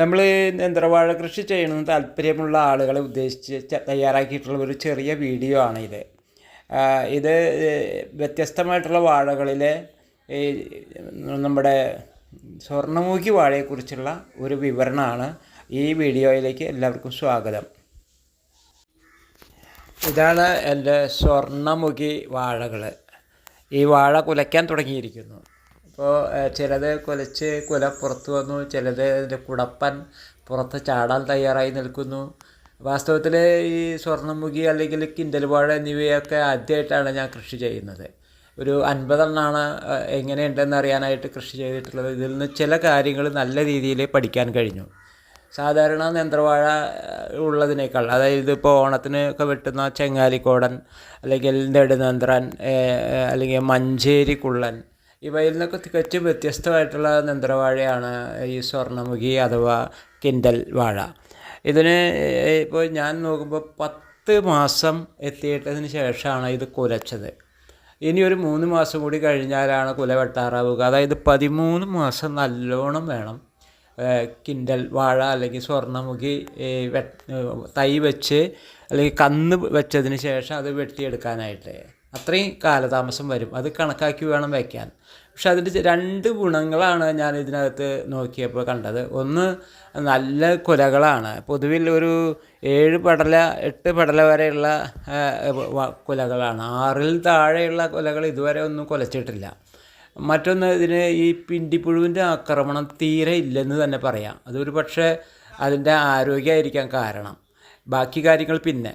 നമ്മൾ നേന്ത്രവാഴ കൃഷി ചെയ്യണമെന്ന് താല്പര്യമുള്ള ആളുകളെ ഉദ്ദേശിച്ച് തയ്യാറാക്കിയിട്ടുള്ള ഒരു ചെറിയ വീഡിയോ ആണ് ഇത്. ഇത് വ്യത്യസ്തമായിട്ടുള്ള വാഴകളിലെ നമ്മുടെ സ്വർണമൂക്കി വാഴയെക്കുറിച്ചുള്ള ഒരു വിവരണമാണ് ഈ വീഡിയോയിലേക്ക് എല്ലാവർക്കും സ്വാഗതം. ഇതാണ് എന്റെ സ്വർണമുഖി വാഴകൾ ഈ വാഴ കുലയ്ക്കാൻ തുടങ്ങിയിരിക്കുന്നു. അപ്പോൾ ചിലത് കുലച്ച് കുല പുറത്തു വന്നു ചിലത് അതിന്റെ കുടപ്പൻ പുറത്ത് ചാടാൻ തയ്യാറായി നിൽക്കുന്നു. വാസ്തവത്തിൽ ഈ സ്വർണമുഖി അല്ലെങ്കിൽ കിൻഡൽ വാഴ എന്നിവയൊക്കെ ആദ്യമായിട്ടാണ് ഞാൻ കൃഷി ചെയ്യുന്നത്. ഒരു അൻപതെണ്ണമാണ് എങ്ങനെയുണ്ടെന്ന് അറിയാനായിട്ട് കൃഷി ചെയ്തിട്ടുള്ളത്. ഇതിൽ നിന്ന് ചില കാര്യങ്ങൾ നല്ല രീതിയിൽ പഠിക്കാൻ കഴിഞ്ഞു. സാധാരണ നേന്ത്രവാഴ ഉള്ളതിനേക്കാൾ അതായത് ഇപ്പോൾ ഓണത്തിന് ഒക്കെ വെട്ടുന്ന ചെങ്ങാലിക്കോടൻ അല്ലെങ്കിൽ നെടുനന്ത്രൻ അല്ലെങ്കിൽ മഞ്ചേരി കുള്ളൻ ഇവയിൽ നിന്നൊക്കെ തികച്ചും വ്യത്യസ്തമായിട്ടുള്ള നേന്ത്രവാഴയാണ് ഈ സ്വർണമുഖി അഥവാ കിൻഡൽ വാഴ. ഇതിന് ഇപ്പോൾ ഞാൻ നോക്കുമ്പോൾ പത്ത് മാസം എത്തിയിട്ടതിന് ശേഷമാണ് ഇത് കുലച്ചത്. ഇനി ഒരു മൂന്ന് മാസം കൂടി കഴിഞ്ഞാലാണ് കുല വെട്ടാറാവുക. അതായത് പതിമൂന്ന് മാസം നല്ലോണം വേണം കിൻഡൽ വാഴ അല്ലെങ്കിൽ ഏഹ് തൈ വെച്ച് അല്ലെങ്കിൽ കന്ന് വെച്ചതിന് ശേഷം അത് വെട്ടിയെടുക്കാനായിട്ട്. അത്രയും കാലതാമസം വരും. അത് കണക്കാക്കി വേണം വയ്ക്കാൻ പക്ഷെ അതിന്റെ രണ്ട് ഗുണങ്ങളാണ് ഞാൻ ഇതിനകത്ത് നോക്കിയപ്പോൾ കണ്ടത്. ഒന്ന് നല്ല കുലകളാണ്. പൊതുവിൽ ഒരു ഏഴ് പടല എട്ട് പടല വരെയുള്ള കുലകളാണ്. ആറിൽ താഴെയുള്ള കുലകൾ ഇതുവരെ ഒന്നും കുലച്ചിട്ടില്ല. മറ്റൊന്ന് ഇതിന് ഈ പിണ്ടിപ്പുഴുവിന്റെ ആക്രമണം തീരെ ഇല്ലെന്ന് തന്നെ പറയാം. അതൊരു പക്ഷേ അതിന്റെ ആരോഗ്യമായിരിക്കാം കാരണം. ബാക്കി കാര്യങ്ങൾ പിന്നെ.